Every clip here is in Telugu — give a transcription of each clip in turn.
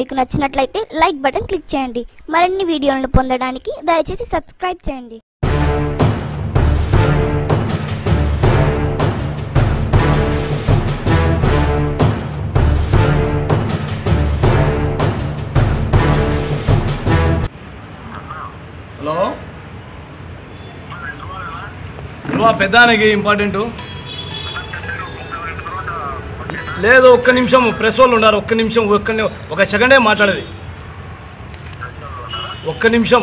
మీకు నచ్చినట్లయితే లైక్ బటన్ క్లిక్ చేయండి. మరిన్ని వీడియోలను పొందడానికి దయచేసి సబ్స్క్రైబ్ చేయండి. హలో? పెద్దానికి ఇంపార్టెంటు? లేదు ఒక్క నిమిషం. ప్రెస్ వాళ్ళు ఉన్నారు. ఒక్క నిమిషం ఒక్క ఒక సెకండే మాట్లాడేది. ఒక్క నిమిషం.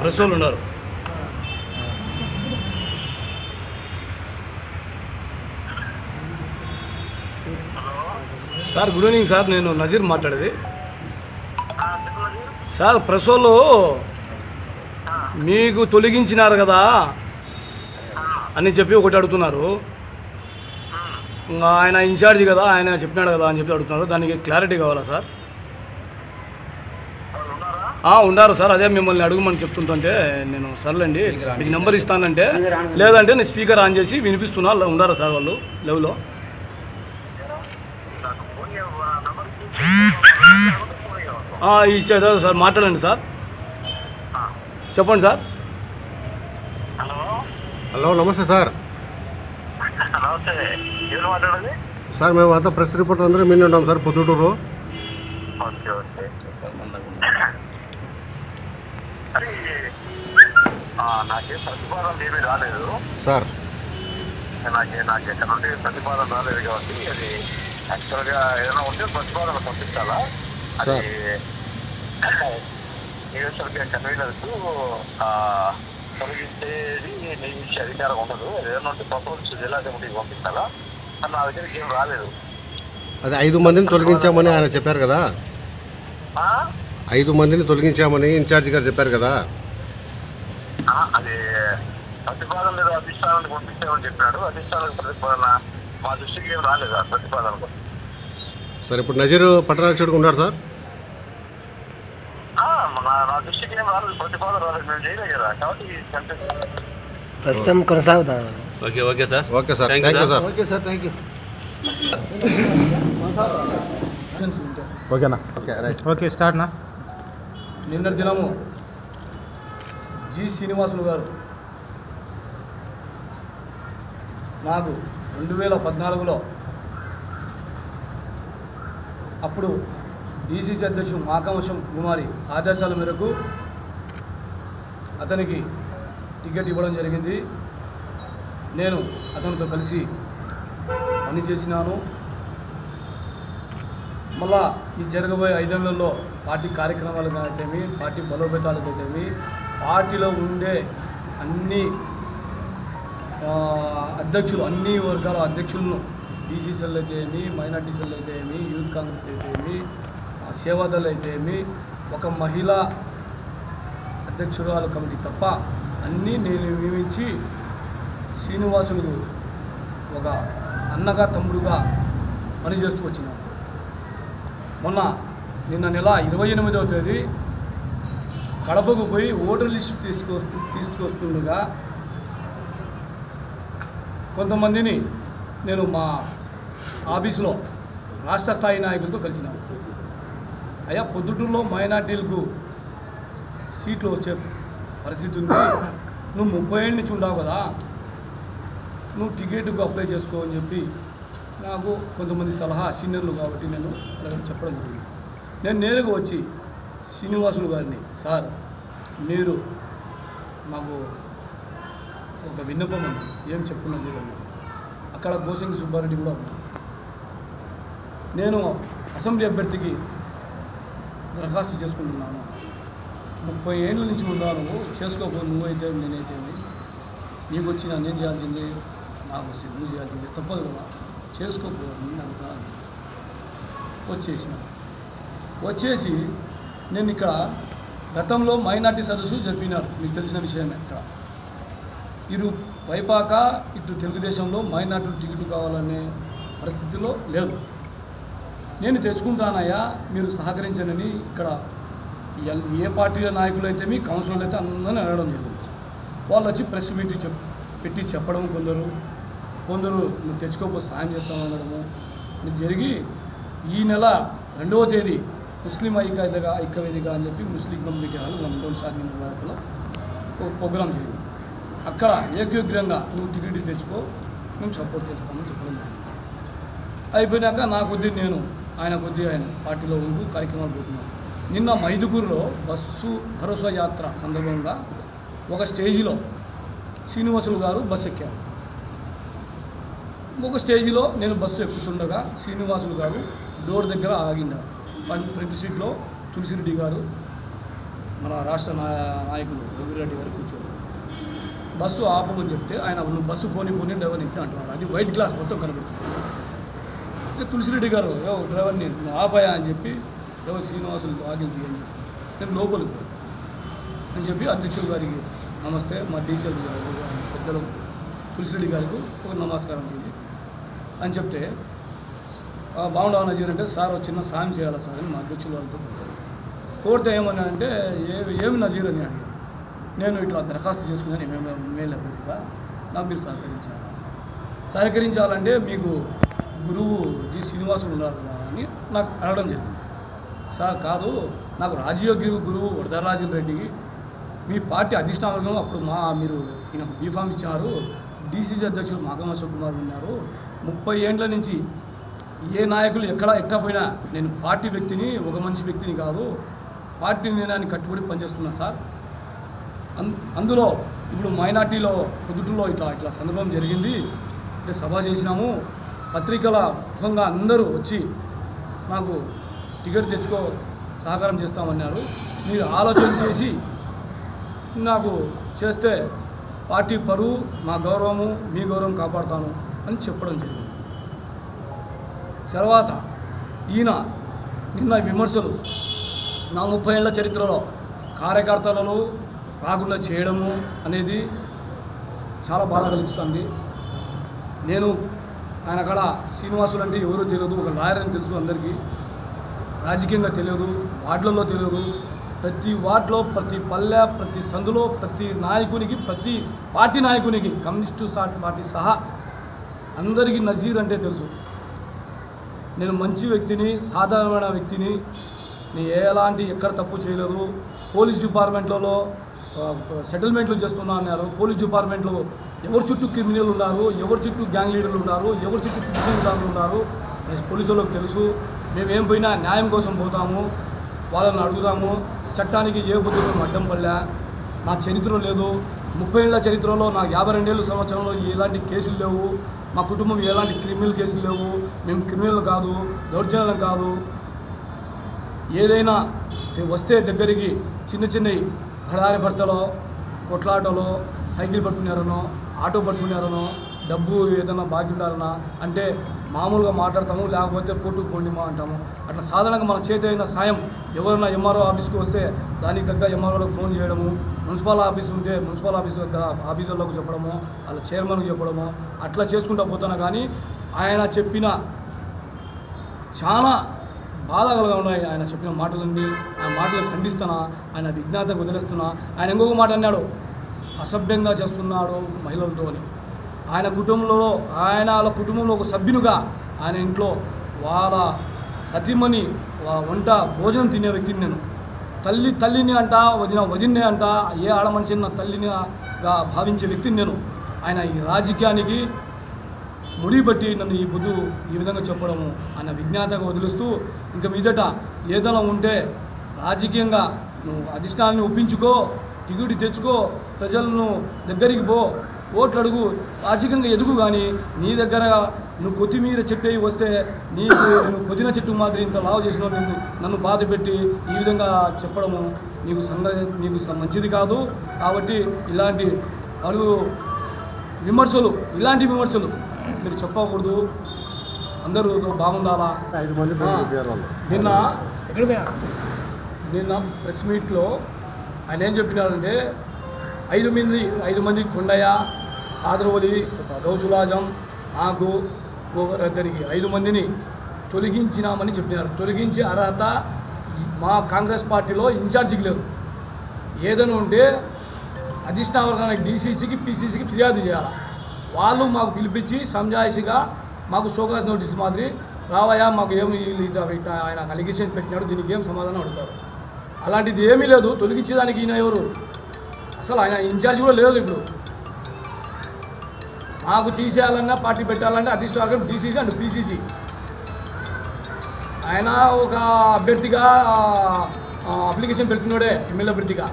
ప్రెస్ వాళ్ళు ఉన్నారు. Sir good evening sir. నేను నజీర్ మాట్లాడేది. సార్ ప్రెస్ వాళ్ళు మీకు తొలగించినారు కదా. అని చెప్పి ఒకటి అడుగుతున్నారు. ఇంకా ఆయన ఇన్ఛార్జ్ కదా ఆయన చెప్పినాడు కదా అని చెప్పి అడుగుతున్నారు. దానికి క్లారిటీ కావాలా సార్? ఉన్నారు సార్. అదే మిమ్మల్ని అడుగుమని చెప్తుంటే నేను సర్లేండి మీకు నెంబర్ ఇస్తానంటే లేదంటే నేను స్పీకర్ ఆన్ చేసి వినిపిస్తున్నా. ఉండారా సార్ వాళ్ళు? లెవ్లో? ఇచ్చేదా సార్ మాట్లాడండి సార్. చెప్పండి సార్. హలో నమస్తే సార్ సార్ మేము అంతా ప్రెస్ రిపోర్టర్ అందరూ మీద ఉంటాం సార్ పొద్దుటూరు ఓకే ఓకే అది ఆ, నాకేం ప్రతిపాదనలు ఏమీ రాలేదు సార్ నాకే నాకు ఎక్కడ నుండి ప్రతిపాదన రాలేదు కాబట్టి అది యాక్చువల్గా ఏదైనా ఉంటే ప్రతిపాదన పంపించాలా అది నియోజకవర్గ కన్వీనర్స్ తొలగించేది నియమించే అధికారం ఉండదు ఏదైనా ఉంటే ప్రపోజ్ జిల్లా కమిటీకి పంపించాలా కానీ నా దగ్గరికి ఏం రాలేదు అది ఐదు మందిని తొలగించామని ఆయన చెప్పారు కదా? ఐదు మందిని తొలగించామని ఇన్ఛార్జ్ గారు చెప్పారు కదా? అది ప్రతిపాదన లేదా అధిష్టానానికి పంపించామని చెప్పాడు. అధిష్టానానికి ప్రతిపాదన మా దృష్టికి ఏం రాలేదు ఆ ప్రతిపాదన సార్ ఇప్పుడు నజీర్ పట్టణాధ్యక్షుడిగా ఉన్నాడు సార్ ఆ, మన నా దృష్టికి ఏం రాలేదు ప్రతిపాదన రాలేదు మేము చేయలేదు కదా. కాబట్టి కనిపిస్తుంది ప్రస్తుతం కొనసాగుతాను. Okay okay sir. Okay sir. Thank you okay sir thank you ఓకేనా? Okay right. ఓకే స్టార్ట్ నా నిన్న దినము జి శ్రీనివాసులు గారు నాకు రెండు వేల పద్నాలుగులో అప్పుడు డీసీసీ అధ్యక్షుడు మాకమశం కుమారి ఆదేశాల మేరకు అతనికి టికెట్ ఇవ్వడం జరిగింది. నేను అతనితో కలిసి పని చేసినాను. మళ్ళా ఈ జరగబోయే ఐదేళ్ళలో పార్టీ కార్యక్రమాలకు అయితేమి పార్టీ బలోపేతాలకు అయితేమి పార్టీలో ఉండే అన్ని అధ్యక్షులు అన్ని వర్గాల అధ్యక్షులను బీసీసీలు అయితే ఏమి మైనార్టీసీలు అయితే ఏమి యూత్ కాంగ్రెస్ అయితే ఏమి ఆ, సేవాదళ్ అయితే ఏమి ఒక మహిళా అధ్యక్షురాలు కమిటీ తప్ప అన్నీ నేను నియమించి శ్రీనివాసులు ఒక అన్నగా తమ్ముడుగా పనిచేస్తూ వచ్చినాను మొన్న నిన్న నెల ఇరవై ఎనిమిదవ తేదీ కడపకు పోయి ఓటర్ లిస్ట్ తీసుకొస్తు తీసుకొస్తుండగా కొంతమందిని నేను మా ఆఫీసులో రాష్ట్ర స్థాయి నాయకులతో కలిసినాను అయ్యా పొద్దుటూరులో మైనార్టీలకు సీట్లు వచ్చే పరిస్థితి ఉంది. నువ్వు ముప్పై ఏళ్ళ నుంచి ఉండవు కదా నువ్వు టికెట్కు అప్లై చేసుకో అని చెప్పి నాకు కొంతమంది సలహా సీనియర్లు కాబట్టి నేను వాళ్ళకి చెప్పడం జరిగింది. నేను నేరుగా వచ్చి శ్రీనివాసులు గారిని సార్ మీరు మాకు ఒక విన్నపం ఉంది. ఏం చెప్పుకున్నా చూడండి అక్కడ గోసంగి సుబ్బారెడ్డి కూడా ఉన్నాడు నేను అసెంబ్లీ అభ్యర్థికి దరఖాస్తు చేసుకుంటున్నాను. ముప్పై ఏళ్ళ నుంచి ఉన్నాను. చేసుకోకో నువ్వైతే నేనైతే. నీకు వచ్చిన నేను చేయాల్సిందే చేయాల్సింది నాకు వస్తే నువ్వు చేయాల్సింది. తప్పదు కదా. చేసుకోకో నేను అంతా వచ్చేసిన. వచ్చేసి నేను ఇక్కడ గతంలో మైనార్టీ సదస్సు జరిపినారు. మీకు తెలిసిన విషయమే ఇక్కడ. ఇరు వైపాక ఇటు తెలుగుదేశంలో మైనార్టీ టికెట్ కావాలనే పరిస్థితిలో లేదు. నేను తెచ్చుకుంటానయ్యా మీరు సహకరించనని ఇక్కడ ఏ పార్టీల నాయకులు అయితే మీ కౌన్సిలర్లు అయితే అందరిని అడగడం జరిగింది. వాళ్ళు వచ్చి ప్రెస్ మీట్ చెప్ పెట్టి చెప్పడం కొందరు. కొందరు నువ్వు తెచ్చుకోకపోతే సాయం చేస్తామని అనడము. ఇది జరిగి ఈ నెల రెండవ తేదీ ముస్లిం ఐక్యతగా ఐక్యవేదిక అని చెప్పి ముస్లిం కమ్యూనిటీ వాళ్ళు లండన్ షాదీ వరకులో ఒక ప్రోగ్రామ్ జరిగింది. అక్కడ ఏకగ్రంగా నువ్వు టికెట్ తెచ్చుకో మేము సపోర్ట్ చేస్తామని చెప్పడం జరిగింది. అయిపోయినాక నా కొద్దీ నేను ఆయన కొద్దీ ఆయన పార్టీలో ఉంటూ కార్యక్రమాలు పోతున్నాను నిన్న మైదుగురులో బస్సు భరోసా యాత్ర సందర్భంగా ఒక స్టేజిలో శ్రీనివాసులు గారు బస్సు ఎక్కారు. ఒక స్టేజిలో నేను బస్సు ఎక్కుతుండగా శ్రీనివాసులు గారు డోర్ దగ్గర ఆగిండారు. ఫ్రంట్ సీట్లో తులసిరెడ్డి గారు మన రాష్ట్ర నాయకులు రఘురెడ్డి గారు కూర్చోరు. బస్సు ఆపమని చెప్తే ఆయన బస్సు పోని పోని డ్రైవర్ ఇంటి అంటున్నారు. అది వైట్ గ్లాస్ మొత్తం కనబడుతుంది. తులసిరెడ్డి గారు డ్రైవర్ని నువ్వు ఆపాయా అని చెప్పి ఎవరు శ్రీనివాసులు ఆగింది అని నేను లోపలికి పోయి. అని చెప్పి అధ్యక్షులు గారికి నమస్తే మా డీసీఎల్ పెద్దలు తులసిరెడ్డి గారికి ఒక నమస్కారం చేసి అని చెప్తే "ఆ, బాగుండవా అంటే సార్ వచ్చిన చిన్న సాయం చేయాలా సార్ అని మా అధ్యక్షులు వాళ్ళతో కోరితే ఏమన్నా అంటే ఏ ఏమి నజీర్ అని అడిగారు. నేను ఇట్లా దరఖాస్తు చేసుకున్నాను ఏమేమి మేలు అభ్యర్థిగా నాకు మీరు సహకరించాలి? సహకరించాలంటే మీకు గురువు జి శ్రీనివాసులు ఉన్నారు అని నాకు అడగడం జరిగింది. సార్ కాదు నాకు రాజయోగ్య గురువు వరదరాజన్ రెడ్డి. మీ పార్టీ అధిష్టానంలో అప్పుడు మా మీరు ఈయనకు బీఫామ్ ఇచ్చినారు. డీసీసీ అధ్యక్షుడు మాగమ కుమార్ ఉన్నారు. ముప్పై ఏండ్ల నుంచి ఏ నాయకులు ఎక్కడ ఎక్కడ పోయినా నేను పార్టీ వ్యక్తిని ఒక మంచి వ్యక్తిని కాదు పార్టీ నిర్ణయాన్ని కట్టుబడి పనిచేస్తున్నా సార్. అన్ అందులో ఇప్పుడు మైనార్టీలో పొద్దుటూరులో ఇట్లా ఇట్లా సందర్భం జరిగింది. అంటే సభ చేసినాము. పత్రికల ముఖంగా అందరూ వచ్చి నాకు టికెట్ తెచ్చుకో సహకారం చేస్తామన్నారు. మీరు ఆలోచన చేసి నాకు చేస్తే పార్టీ పరువు నా గౌరవము మీ గౌరవం కాపాడుతాను అని చెప్పడం జరిగింది. తర్వాత ఈయన నిన్న విమర్శలు నా ముప్పై ఏళ్ళ చరిత్రలో కార్యకర్తలను రాకుండా చేయడము అనేది చాలా బాధ కలిగిస్తుంది. నేను ఆయన అక్కడ శ్రీనివాసులు అంటే ఎవరో తెలియదు ఒక లాయర్ అని తెలుసు అందరికీ. రాజకీయంగా తెలియదు వార్డులలో తెలియదు. ప్రతి వార్డులో ప్రతి పల్లె ప్రతి సందులో ప్రతి నాయకునికి ప్రతి పార్టీ నాయకునికి కమ్యూనిస్టు పార్టీ సహా అందరికీ నజీర్ అంటే తెలుసు. నేను మంచి వ్యక్తిని సాధారణమైన వ్యక్తిని నేను ఎలాంటి ఎక్కడ తప్పు చేయలేదు. పోలీస్ డిపార్ట్మెంట్లలో సెటిల్మెంట్లు చేస్తున్నా అన్నారు. పోలీస్ డిపార్ట్మెంట్లో ఎవరి చుట్టూ క్రిమినల్ ఉన్నారు ఎవరి చుట్టూ గ్యాంగ్ లీడర్లు ఉన్నారు ఎవరి చుట్టూ పిటిషన్దారులు ఉన్నారు. అని పోలీసు వాళ్ళకి తెలుసు. మేము ఏం పోయినా న్యాయం కోసం పోతాము వాళ్ళని అడుగుతాము. చట్టానికి ఏ బుద్ధి అడ్డం పడలే. నా చరిత్ర లేదు. ముప్పై ఏళ్ళ చరిత్రలో నాకు యాభై రెండేళ్ళ సంవత్సరంలో ఎలాంటి కేసులు లేవు. మా కుటుంబం ఎలాంటి క్రిమినల్ కేసులు లేవు. మేము క్రిమినల్ కాదు దౌర్జన్యం కాదు. ఏదైనా వస్తే దగ్గరికి చిన్న చిన్నవి భడారి భర్తలో కొట్లాటలో సైకిల్ పట్టుకున్నారనో ఆటో పట్టుకున్నారనో డబ్బు ఏదైనా బాకీ ఉండాలన్నా అంటే మామూలుగా మాట్లాడతాము లేకపోతే కోర్టుకు పోండిమా అంటాము. అట్లా సాధారణంగా మన చేతి అయిన సాయం ఎవరైనా ఎంఆర్ఓ ఆఫీస్కి వస్తే దానికి తగ్గ ఎంఆర్ఓలకు ఫోన్ చేయడము మున్సిపల్ ఆఫీస్ ఉంటే మున్సిపల్ ఆఫీస్ దగ్గర ఆఫీసర్లకు చెప్పడము వాళ్ళ చైర్మన్కి చెప్పడము అట్లా చేసుకుంటూ పోతున్నా కానీ ఆయన చెప్పిన చాలా బాధలుగా ఉన్నాయి. ఆయన చెప్పిన మాటలన్నీ ఆ మాటలు ఖండిస్తున్నా ఆయన విజ్ఞాత వదిలేస్తున్నా. ఆయన ఇంకొక మాట అన్నాడు అసభ్యంగా చేస్తున్నాడు మహిళలతో అని ఆయన కుటుంబంలో ఆయన వాళ్ళ కుటుంబంలో ఒక సభ్యునిగా ఆయన ఇంట్లో వాళ్ళ సతీమణి వా- వంట భోజనం తినే వ్యక్తిని నేను. తల్లి తల్లిని అంట వదిన వదిన్నే అంట ఏ ఆడ మనిషిని నా తల్లినిగా భావించే వ్యక్తిని నేను. ఆయన ఈ రాజకీయానికి ముడి బట్టి నన్ను ఈ బుద్ధు ఈ విధంగా చెప్పడము ఆయన విజ్ఞాతగా వదిలిస్తూ ఇంకా మీదట ఏదైనా ఉంటే రాజకీయంగా నువ్వు అధిష్టానాన్ని ఒప్పించుకో టికెట్ తెచ్చుకో ప్రజలను దగ్గరికి పో ఓట్లు అడుగు రాజకీయంగా ఎదుగు కానీ నీ దగ్గర నువ్వు కొత్తిమీర చెట్టు అయి వస్తే నీకు నువ్వు పుదీనా చెట్టు మాదిరి ఇంత లావు చేసిన నిన్ను నన్ను బాధ పెట్టి ఈ విధంగా చెప్పడము నీకు సంగ నీకు మంచిది కాదు. కాబట్టి ఇలాంటి అడుగు విమర్శలు ఇలాంటి విమర్శలు మీరు చెప్పకూడదు. అందరూ బాగుండాలా? నిన్న నిన్న ప్రెస్ మీట్లో ఆయన ఏం చెప్పినారంటే ఐదు మంది ఐదు మంది కొండయ్య ఆదరవది గౌసులాజం నాకు ఒకరిద్దరికి ఐదు మందిని తొలగించినామని చెప్పినారు. తొలగించే అర్హత మా కాంగ్రెస్ పార్టీలో ఇన్ఛార్జికి లేదు. ఏదైనా ఉంటే అధిష్టావర్గానికి డీసీసీకి పీసీసీకి ఫిర్యాదు చేయాలి. వాళ్ళు మాకు పిలిపించి సంజాయిషిగా మాకు షోకాస్ నోటీస్ మాదిరి రావయ్యా మాకు ఏమి ఇట్లా ఆయన అలిగేషన్ పెట్టినాడు దీనికి ఏం సమాధానం అడుగుతారు? అలాంటిది ఏమీ లేదు. తొలగించేదానికి ఈయన ఎవరు? అసలు ఆయన ఇన్ఛార్జ్ కూడా లేదు ఇప్పుడు. మాకు తీసేయాలన్నా పార్టీ పెట్టాలన్నా అధిష్టానం డీసీసీ అండ్ బీసీసీ ఆయన ఒక అభ్యర్థిగా అప్లికేషన్ పెడుతున్నాడే ఎమ్మెల్యే అభ్యర్థిగా.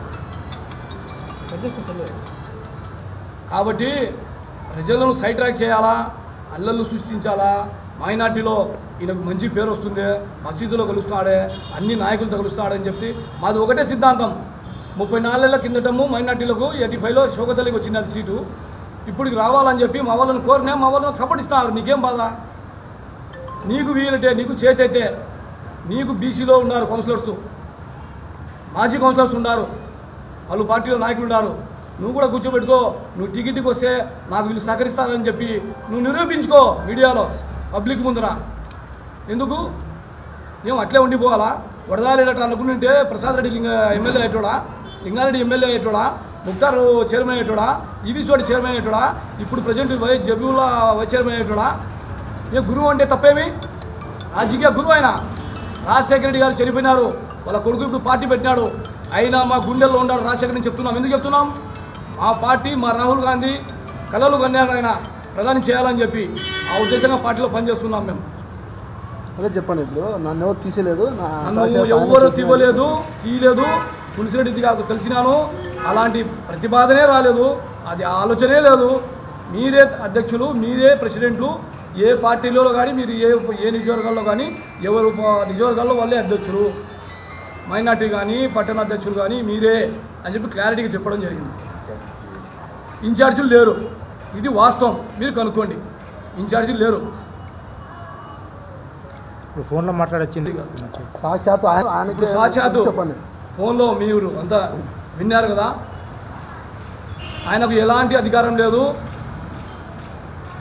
కాబట్టి ప్రజలను సైడ్ ట్రాక్ చేయాలా? అల్లర్లు సృష్టించాలా? మైనార్టీలో ఈయనకు మంచి పేరు వస్తుంది మసీదులో కలుస్తున్నాడే అన్ని నాయకులతో కలుస్తున్నాడని చెప్పి మాది ఒకటే సిద్ధాంతం. ముప్పై నాలుగేళ్ళ కిందటము మైనార్టీలకు ఎయిటీ ఫైవ్లో శోకతల్లికి వచ్చింది అది సీటు. ఇప్పటికి రావాలని చెప్పి మా వాళ్ళని కోరినా మా వాళ్ళని సపోర్ట్ ఇస్తున్నారు. నీకేం బాధ? నీకు వీలైతే నీకు చేతైతే నీకు బీసీలో ఉన్నారు కౌన్సిలర్స్ మాజీ కౌన్సిలర్స్ ఉన్నారు. వాళ్ళు పార్టీలో నాయకులు ఉన్నారు. నువ్వు కూడా కూర్చోబెట్టుకో. నువ్వు టికెట్కి వస్తే నాకు వీళ్ళు సహకరిస్తారని చెప్పి నువ్వు నిరూపించుకో మీడియాలో పబ్లిక్ ముందర. ఎందుకు? మేము అట్లే ఉండిపోవాలా? వడదాలేడట అనుకుంటుంటే ప్రసాద్ రెడ్డి లింగ ఎమ్మెల్యే అయ్యేటోడా? లింగారెడ్డి ఎమ్మెల్యే అయ్యేటోడా? ముక్తార్ చైర్మన్ అయ్యేటోడా? ఈవీసోడి చైర్మన్ అయ్యేటోడా? ఇప్పుడు ప్రజెంట్ వై జబీవులా వైస్ చైర్మన్ అయ్యేటోడా? ఏ గురువు అంటే తప్పేమి? రాజకీయ గురువు ఆయన. రాజశేఖర రెడ్డి గారు చనిపోయినారు. వాళ్ళ కొడుకు ఇప్పుడు పార్టీ పెట్టినాడు. అయినా మా గుండెల్లో ఉన్నాడు రాజశేఖర్ అని చెప్తున్నాం. ఎందుకు చెప్తున్నాం? మా పార్టీ మా రాహుల్ గాంధీ కలలు కన్నాడు ఆయన. ప్రధాని చేయాలని చెప్పి ఆ ఉద్దేశంగా పార్టీలో పనిచేస్తున్నాం మేము. అదే చెప్పండి ఇప్పుడు. నన్ను ఎవరు తీసేయలేదు. చెప్పిన- తీయలేదు తీయలేదు. తులసిరెడ్డి గారు కలిసినాను అలాంటి ప్రతిపాదనే రాలేదు. అది ఆలోచనే లేదు. మీరే అధ్యక్షులు మీరే ప్రెసిడెంట్లు. ఏ పార్టీలో కానీ మీరు ఏ ఏ నియోజకవర్గాల్లో కానీ ఎవరు నియోజకవర్గాల్లో వాళ్ళే అధ్యక్షులు. మైనార్టీ కానీ పట్టణ అధ్యక్షులు కానీ మీరే అని చెప్పి క్లారిటీగా చెప్పడం జరిగింది. ఇన్ఛార్జీలు లేరు. ఇది వాస్తవం. మీరు కనుక్కోండి. ఇన్ఛార్జీలు లేరు. ఇప్పుడు ఫోన్లో మాట్లాడొచ్చింది. సాక్షాత్ ఆయన సాక్షాత్తు చెప్పండి. ఫోన్లో మీరు అంతా విన్నారు కదా? ఆయనకు ఎలాంటి అధికారం లేదు.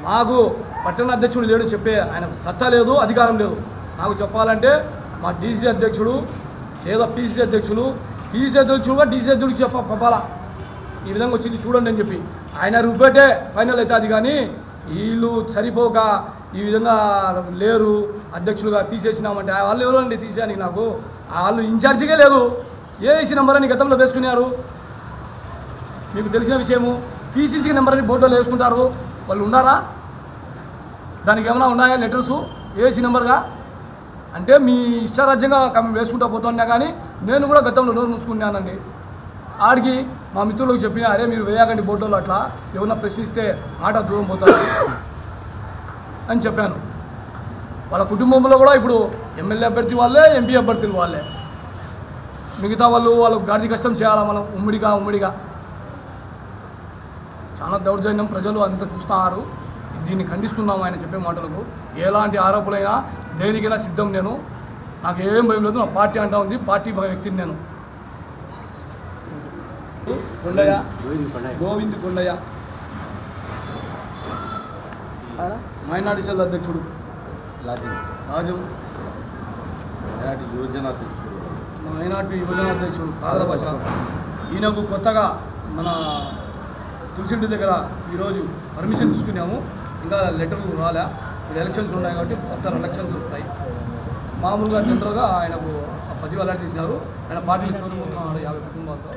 మాకు పట్టణ అధ్యక్షుడు లేడు చెప్పే ఆయనకు సత్తా లేదు అధికారం లేదు. నాకు చెప్పాలంటే మా డీసీ అధ్యక్షుడు లేదా పీసీ అధ్యక్షులు పీసీ అధ్యక్షుడుగా డీసీ అధ్యక్షుడికి చెప్ప పంపాలా? ఈ విధంగా వచ్చింది చూడండి అని చెప్పి. ఆయన రుబ్బెట్టే ఫైనల్ అవుతుంది కానీ వీళ్ళు సరిపోక ఈ విధంగా లేరు అధ్యక్షులుగా తీసేసినామంటే. ఆ వాళ్ళు ఎవరండి తీసేయడానికి నాకు? వాళ్ళు ఇన్ఛార్జిగా లేదు. ఏసీ నెంబర్ అని గతంలో వేసుకున్నారు. మీకు తెలిసిన విషయము పీసీసీ నెంబర్ అని బోర్డులో వేసుకుంటారు. వాళ్ళు ఉన్నారా? దానికి ఏమైనా ఉన్నాయా లెటర్స్? ఏసీ నెంబర్గా? అంటే మీ ఇష్టారాజ్యంగా వేసుకుంటా పోతున్నా కానీ నేను కూడా గతంలో నోరు మూసుకున్నానండి. ఆడికి మా మిత్రులకు చెప్పిన అరే మీరు వేయకండి బోర్డులో అట్లా. ఏమన్నా ప్రశ్నిస్తే ఆట దూరం పోతారు. అని చెప్పాను. వాళ్ళ కుటుంబంలో కూడా ఇప్పుడు ఎమ్మెల్యే అభ్యర్థి వాళ్ళే ఎంపీ అభ్యర్థులు వాళ్ళే. మిగతా వాళ్ళు వాళ్ళకు గాడి కష్టం చేయాలా మనం? ఉమ్మడిగా ఉమ్మడిగా. చాలా దౌర్జన్యం ప్రజలు అంతా చూస్తున్నారు దీన్ని ఖండిస్తున్నాం ఆయన చెప్పే మాటలకు. ఎలాంటి ఆరోపణలైనా దేనికైనా సిద్ధం నేను. నాకు ఏం భయం లేదు నా పార్టీ అంటా ఉంది. పార్టీ వ్యక్తిని నేను. కొండయ్య. గోవింద్ కొండయ్య. మైనార్టీ సెల్ అధ్యక్షుడు. రాజు మైనార్టీ యువజన అధ్యక్షుడు. కాదల భాష ఈయనకు కొత్తగా మన తులసింటి దగ్గర ఈరోజు పర్మిషన్ తీసుకున్నాము. ఇంకా లెటర్ రాలే. ఇప్పుడు ఎలక్షన్స్ ఉన్నాయి కాబట్టి కొత్త ఎలక్షన్స్ వస్తాయి. మామూలుగా జనరల్గా ఆయనకు పది అలాంటి చేశారు ఆయన పార్టీలు చూడబోతున్నాడు యాభై కుటుంబాలతో.